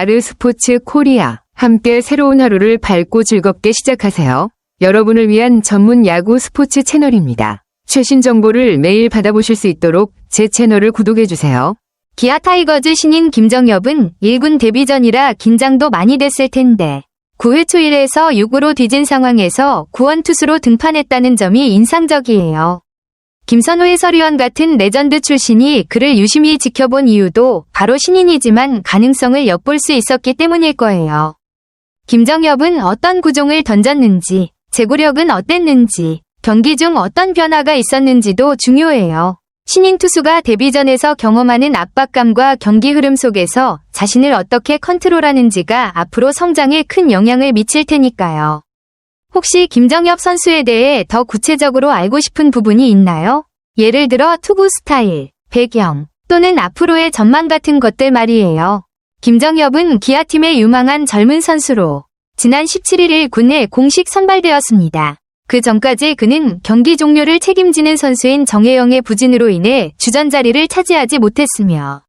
아르스포츠 코리아. 함께 새로운 하루를 밝고 즐겁게 시작하세요. 여러분을 위한 전문 야구 스포츠 채널입니다. 최신 정보를 매일 받아보실 수 있도록 제 채널을 구독해주세요. 기아 타이거즈 신인 김정엽은 1군 데뷔전이라 긴장도 많이 됐을 텐데 9회 초 1에서 6으로 뒤진 상황에서 구원 투수로 등판했다는 점이 인상적이에요. 김선호 해설위원 같은 레전드 출신이 그를 유심히 지켜본 이유도 바로 신인이지만 가능성을 엿볼 수 있었기 때문일 거예요. 김정엽은 어떤 구종을 던졌는지, 제구력은 어땠는지, 경기 중 어떤 변화가 있었는지도 중요해요. 신인 투수가 데뷔전에서 경험하는 압박감과 경기 흐름 속에서 자신을 어떻게 컨트롤하는지가 앞으로 성장에 큰 영향을 미칠 테니까요. 혹시 김정엽 선수에 대해 더 구체적으로 알고 싶은 부분이 있나요? 예를 들어 투구 스타일, 배경, 또는 앞으로의 전망 같은 것들 말이에요. 김정엽은 기아팀의 유망한 젊은 선수로 지난 17일 군에 공식 선발되었습니다. 그 전까지 그는 경기 종료를 책임지는 선수인 정혜영의 부진으로 인해 주전 자리를 차지하지 못했으며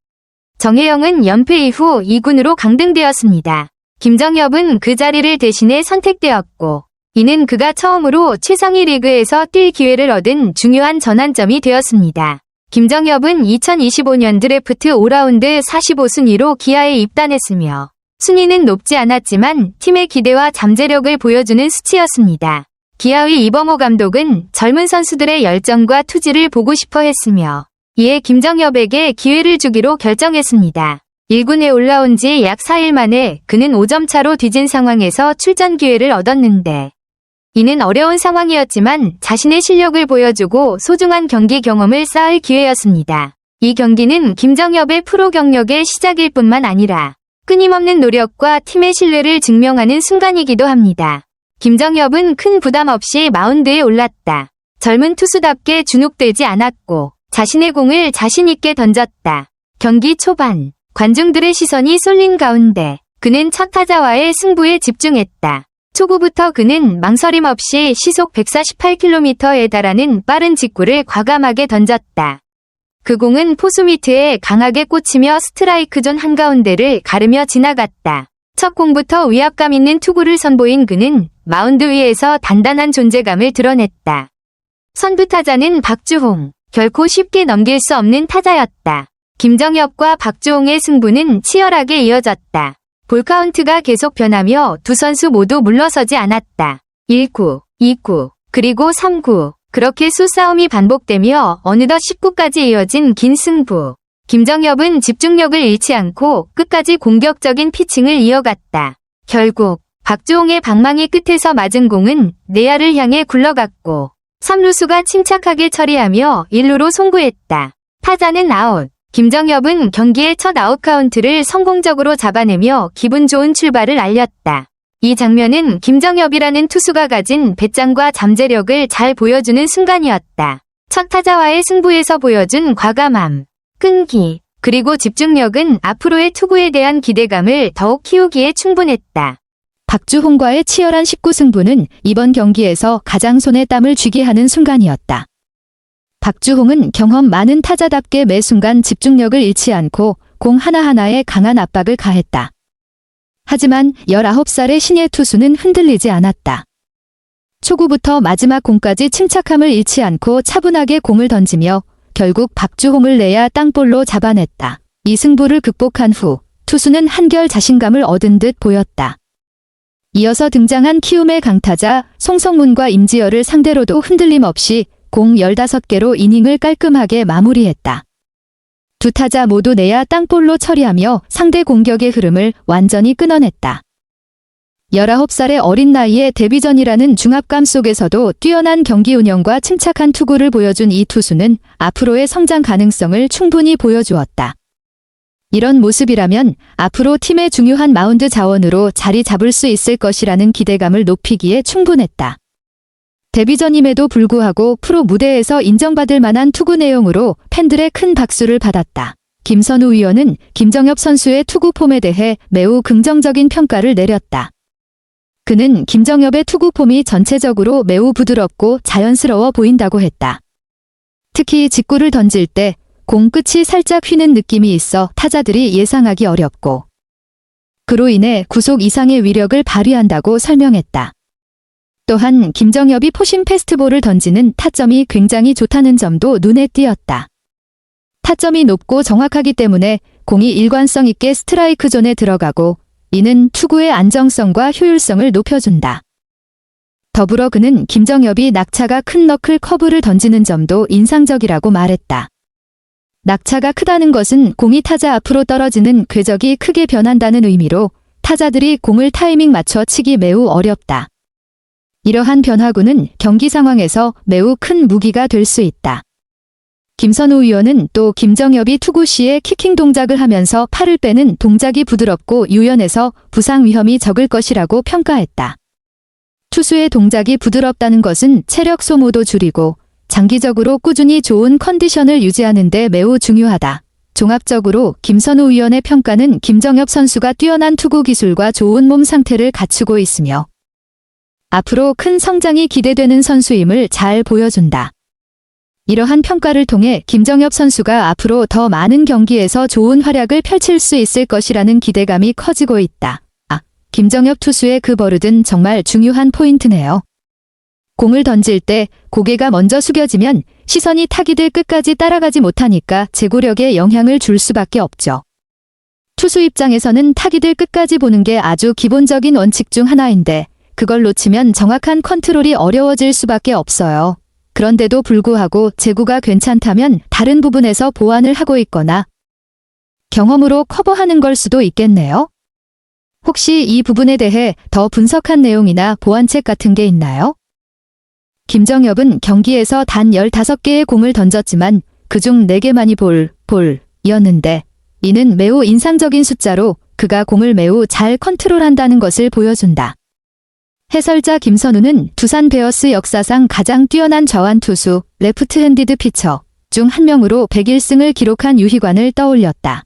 정혜영은 연패 이후 2군으로 강등되었습니다. 김정엽은 그 자리를 대신해 선택되었고 이는 그가 처음으로 최상위 리그에서 뛸 기회를 얻은 중요한 전환점이 되었습니다. 김정엽은 2025년 드래프트 5라운드 45순위로 기아에 입단했으며 순위는 높지 않았지만 팀의 기대와 잠재력을 보여주는 수치였습니다. 기아의 이범호 감독은 젊은 선수들의 열정과 투지를 보고 싶어 했으며 이에 김정엽에게 기회를 주기로 결정했습니다. 1군에 올라온 지 약 4일 만에 그는 5점 차로 뒤진 상황에서 출전 기회를 얻었는데 이는 어려운 상황이었지만 자신의 실력을 보여주고 소중한 경기 경험을 쌓을 기회였습니다. 이 경기는 김정엽의 프로 경력의 시작일 뿐만 아니라 끊임없는 노력과 팀의 신뢰를 증명하는 순간이기도 합니다. 김정엽은 큰 부담 없이 마운드에 올랐다. 젊은 투수답게 주눅들지 않았고 자신의 공을 자신있게 던졌다. 경기 초반 관중들의 시선이 쏠린 가운데 그는 첫 타자와의 승부에 집중했다. 초구부터 그는 망설임 없이 시속 148km에 달하는 빠른 직구를 과감하게 던졌다. 그 공은 포수 밑에 강하게 꽂히며 스트라이크 존 한가운데를 가르며 지나갔다. 첫 공부터 위압감 있는 투구를 선보인 그는 마운드 위에서 단단한 존재감을 드러냈다. 선두 타자는 박주홍. 결코 쉽게 넘길 수 없는 타자였다. 김정엽과 박주홍의 승부는 치열하게 이어졌다. 볼카운트가 계속 변하며 두 선수 모두 물러서지 않았다. 1구, 2구, 그리고 3구. 그렇게 수싸움이 반복되며 어느덧 10구까지 이어진 긴 승부. 김정엽은 집중력을 잃지 않고 끝까지 공격적인 피칭을 이어갔다. 결국 박주홍의 방망이 끝에서 맞은 공은 내야를 향해 굴러갔고 3루수가 침착하게 처리하며 1루로 송구했다. 타자는 아웃. 김정엽은 경기의 첫 아웃 카운트를 성공적으로 잡아내며 기분 좋은 출발을 알렸다. 이 장면은 김정엽이라는 투수가 가진 배짱과 잠재력을 잘 보여주는 순간이었다. 첫 타자와의 승부에서 보여준 과감함, 끈기, 그리고 집중력은 앞으로의 투구에 대한 기대감을 더욱 키우기에 충분했다. 박주홍과의 치열한 19승부는 이번 경기에서 가장 손에 땀을 쥐게 하는 순간이었다. 박주홍은 경험 많은 타자답게 매 순간 집중력을 잃지 않고 공 하나하나에 강한 압박을 가했다. 하지만 19살의 신예 투수는 흔들리지 않았다. 초구부터 마지막 공까지 침착함을 잃지 않고 차분하게 공을 던지며 결국 박주홍을 내야 땅볼로 잡아냈다. 이 승부를 극복한 후 투수는 한결 자신감을 얻은 듯 보였다. 이어서 등장한 키움의 강타자 송성문과 임지열을 상대로도 흔들림 없이 공 15개로 이닝을 깔끔하게 마무리했다. 두 타자 모두 내야 땅볼로 처리하며 상대 공격의 흐름을 완전히 끊어냈다. 19살의 어린 나이에 데뷔전이라는 중압감 속에서도 뛰어난 경기 운영과 침착한 투구를 보여준 이 투수는 앞으로의 성장 가능성을 충분히 보여주었다. 이런 모습이라면 앞으로 팀의 중요한 마운드 자원으로 자리 잡을 수 있을 것이라는 기대감을 높이기에 충분했다. 데뷔전임에도 불구하고 프로 무대에서 인정받을 만한 투구 내용으로 팬들의 큰 박수를 받았다. 김선우 위원은 김정엽 선수의 투구 폼에 대해 매우 긍정적인 평가를 내렸다. 그는 김정엽의 투구 폼이 전체적으로 매우 부드럽고 자연스러워 보인다고 했다. 특히 직구를 던질 때 공 끝이 살짝 휘는 느낌이 있어 타자들이 예상하기 어렵고 그로 인해 구속 이상의 위력을 발휘한다고 설명했다. 또한 김정엽이 포심 페스트볼을 던지는 타점이 굉장히 좋다는 점도 눈에 띄었다. 타점이 높고 정확하기 때문에 공이 일관성 있게 스트라이크 존에 들어가고 이는 투구의 안정성과 효율성을 높여준다. 더불어 그는 김정엽이 낙차가 큰 너클 커브를 던지는 점도 인상적이라고 말했다. 낙차가 크다는 것은 공이 타자 앞으로 떨어지는 궤적이 크게 변한다는 의미로 타자들이 공을 타이밍 맞춰 치기 매우 어렵다. 이러한 변화구는 경기 상황에서 매우 큰 무기가 될 수 있다. 김선우 의원은 또 김정엽이 투구 시에 키킹 동작을 하면서 팔을 빼는 동작이 부드럽고 유연해서 부상 위험이 적을 것이라고 평가했다. 투수의 동작이 부드럽다는 것은 체력 소모도 줄이고 장기적으로 꾸준히 좋은 컨디션을 유지하는 데 매우 중요하다. 종합적으로 김선우 의원의 평가는 김정엽 선수가 뛰어난 투구 기술과 좋은 몸 상태를 갖추고 있으며 앞으로 큰 성장이 기대되는 선수임을 잘 보여준다. 이러한 평가를 통해 김정엽 선수가 앞으로 더 많은 경기에서 좋은 활약을 펼칠 수 있을 것이라는 기대감이 커지고 있다. 아, 김정엽 투수의 그 버릇은 정말 중요한 포인트네요. 공을 던질 때 고개가 먼저 숙여지면 시선이 타기들 끝까지 따라가지 못하니까 제구력에 영향을 줄 수밖에 없죠. 투수 입장에서는 타기들 끝까지 보는 게 아주 기본적인 원칙 중 하나인데 그걸 놓치면 정확한 컨트롤이 어려워질 수밖에 없어요. 그런데도 불구하고 제구가 괜찮다면 다른 부분에서 보완을 하고 있거나 경험으로 커버하는 걸 수도 있겠네요. 혹시 이 부분에 대해 더 분석한 내용이나 보완책 같은 게 있나요? 김정엽은 경기에서 단 15개의 공을 던졌지만 그중 4개만이 볼, 볼 이었는데 이는 매우 인상적인 숫자로 그가 공을 매우 잘 컨트롤한다는 것을 보여준다. 해설자 김선우는 두산 베어스 역사상 가장 뛰어난 저한 투수, 레프트 핸디드 피처 중 한 명으로 101승을 기록한 유희관을 떠올렸다.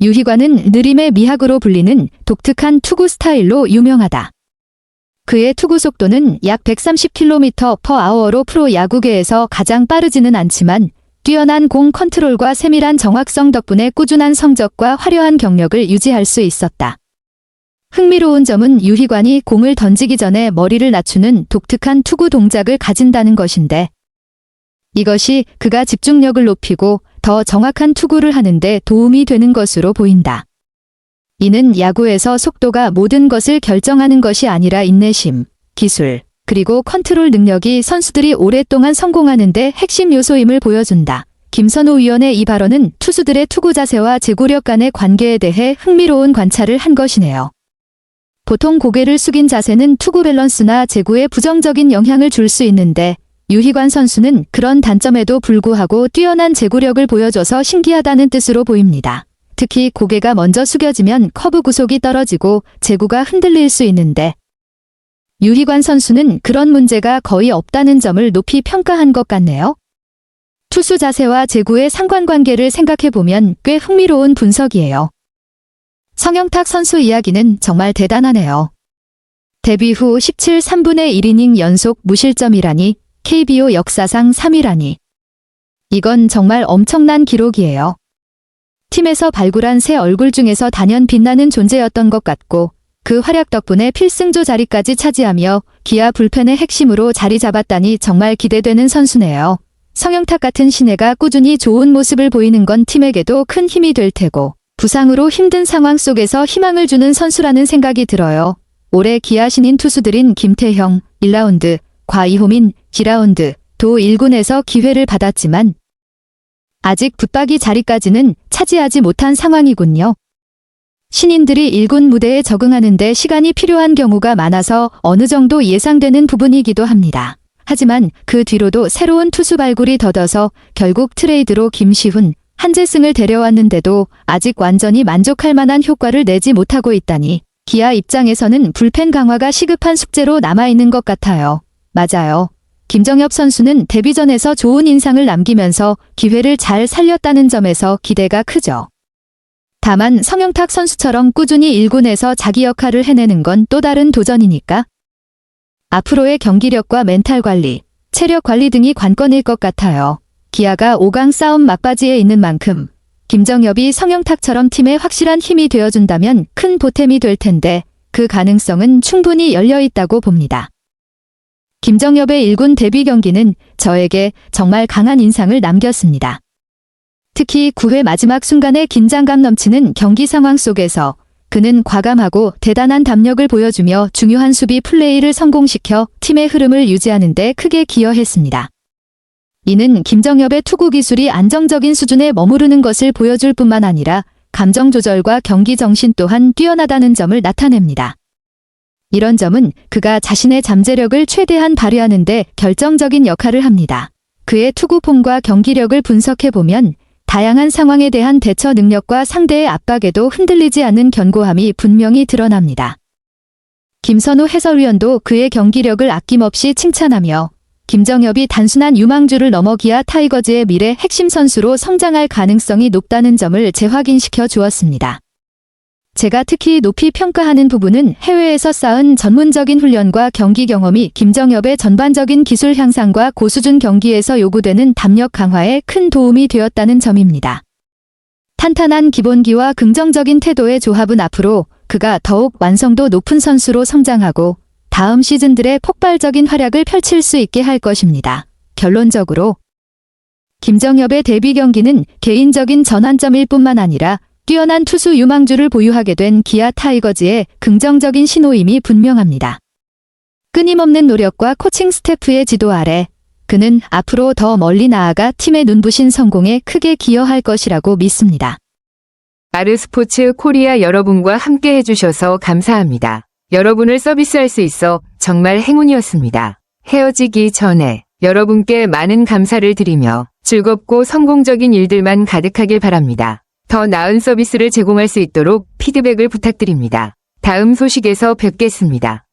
유희관은 느림의 미학으로 불리는 독특한 투구 스타일로 유명하다. 그의 투구 속도는 약 130km/h로 프로 야구계에서 가장 빠르지는 않지만 뛰어난 공 컨트롤과 세밀한 정확성 덕분에 꾸준한 성적과 화려한 경력을 유지할 수 있었다. 흥미로운 점은 유희관이 공을 던지기 전에 머리를 낮추는 독특한 투구 동작을 가진다는 것인데 이것이 그가 집중력을 높이고 더 정확한 투구를 하는데 도움이 되는 것으로 보인다. 이는 야구에서 속도가 모든 것을 결정하는 것이 아니라 인내심, 기술, 그리고 컨트롤 능력이 선수들이 오랫동안 성공하는데 핵심 요소임을 보여준다. 김선호 위원의 이 발언은 투수들의 투구 자세와 제구력 간의 관계에 대해 흥미로운 관찰을 한 것이네요. 보통 고개를 숙인 자세는 투구 밸런스나 제구에 부정적인 영향을 줄 수 있는데 유희관 선수는 그런 단점에도 불구하고 뛰어난 제구력을 보여줘서 신기하다는 뜻으로 보입니다. 특히 고개가 먼저 숙여지면 커브 구속이 떨어지고 제구가 흔들릴 수 있는데 유희관 선수는 그런 문제가 거의 없다는 점을 높이 평가한 것 같네요. 투수 자세와 제구의 상관관계를 생각해보면 꽤 흥미로운 분석이에요. 성영탁 선수 이야기는 정말 대단하네요. 데뷔 후 17 3분의 1이닝 연속 무실점이라니 KBO 역사상 3위라니. 이건 정말 엄청난 기록이에요. 팀에서 발굴한 새 얼굴 중에서 단연 빛나는 존재였던 것 같고 그 활약 덕분에 필승조 자리까지 차지하며 기아 불펜의 핵심으로 자리 잡았다니 정말 기대되는 선수네요. 성영탁 같은 신예가 꾸준히 좋은 모습을 보이는 건 팀에게도 큰 힘이 될 테고 부상으로 힘든 상황 속에서 희망을 주는 선수라는 생각이 들어요. 올해 기아 신인 투수들인 김태형 1라운드, 과이호민 2라운드, 도 1군에서 기회를 받았지만 아직 붙박이 자리까지는 차지하지 못한 상황이군요. 신인들이 1군 무대에 적응하는데 시간이 필요한 경우가 많아서 어느 정도 예상되는 부분이기도 합니다. 하지만 그 뒤로도 새로운 투수 발굴이 더뎌서 결국 트레이드로 김시훈, 한재승을 데려왔는데도 아직 완전히 만족할 만한 효과를 내지 못하고 있다니 기아 입장에서는 불펜 강화가 시급한 숙제로 남아있는 것 같아요. 맞아요. 김정엽 선수는 데뷔전에서 좋은 인상을 남기면서 기회를 잘 살렸다는 점에서 기대가 크죠. 다만 성영탁 선수처럼 꾸준히 1군에서 자기 역할을 해내는 건 또 다른 도전이니까. 앞으로의 경기력과 멘탈 관리, 체력 관리 등이 관건일 것 같아요. 기아가 5강 싸움 막바지에 있는 만큼 김정엽이 성영탁처럼 팀에 확실한 힘이 되어준다면 큰 보탬이 될 텐데 그 가능성은 충분히 열려 있다고 봅니다. 김정엽의 1군 데뷔 경기는 저에게 정말 강한 인상을 남겼습니다. 특히 9회 마지막 순간의 긴장감 넘치는 경기 상황 속에서 그는 과감하고 대단한 담력을 보여주며 중요한 수비 플레이를 성공시켜 팀의 흐름을 유지하는 데 크게 기여했습니다. 이는 김정엽의 투구 기술이 안정적인 수준에 머무르는 것을 보여줄 뿐만 아니라 감정 조절과 경기 정신 또한 뛰어나다는 점을 나타냅니다. 이런 점은 그가 자신의 잠재력을 최대한 발휘하는 데 결정적인 역할을 합니다. 그의 투구폼과 경기력을 분석해보면 다양한 상황에 대한 대처 능력과 상대의 압박에도 흔들리지 않는 견고함이 분명히 드러납니다. 김선우 해설위원도 그의 경기력을 아낌없이 칭찬하며 김정엽이 단순한 유망주를 넘어 기아 타이거즈의 미래 핵심 선수로 성장할 가능성이 높다는 점을 재확인시켜 주었습니다. 제가 특히 높이 평가하는 부분은 해외에서 쌓은 전문적인 훈련과 경기 경험이 김정엽의 전반적인 기술 향상과 고수준 경기에서 요구되는 담력 강화에 큰 도움이 되었다는 점입니다. 탄탄한 기본기와 긍정적인 태도의 조합은 앞으로 그가 더욱 완성도 높은 선수로 성장하고 다음 시즌들의 폭발적인 활약을 펼칠 수 있게 할 것입니다. 결론적으로 김정엽의 데뷔 경기는 개인적인 전환점일 뿐만 아니라 뛰어난 투수 유망주를 보유하게 된 기아 타이거즈의 긍정적인 신호임이 분명합니다. 끊임없는 노력과 코칭 스태프의 지도 아래 그는 앞으로 더 멀리 나아가 팀의 눈부신 성공에 크게 기여할 것이라고 믿습니다. 아르스포츠 코리아 여러분과 함께 해주셔서 감사합니다. 여러분을 서비스할 수 있어 정말 행운이었습니다. 헤어지기 전에 여러분께 많은 감사를 드리며 즐겁고 성공적인 일들만 가득하길 바랍니다. 더 나은 서비스를 제공할 수 있도록 피드백을 부탁드립니다. 다음 소식에서 뵙겠습니다.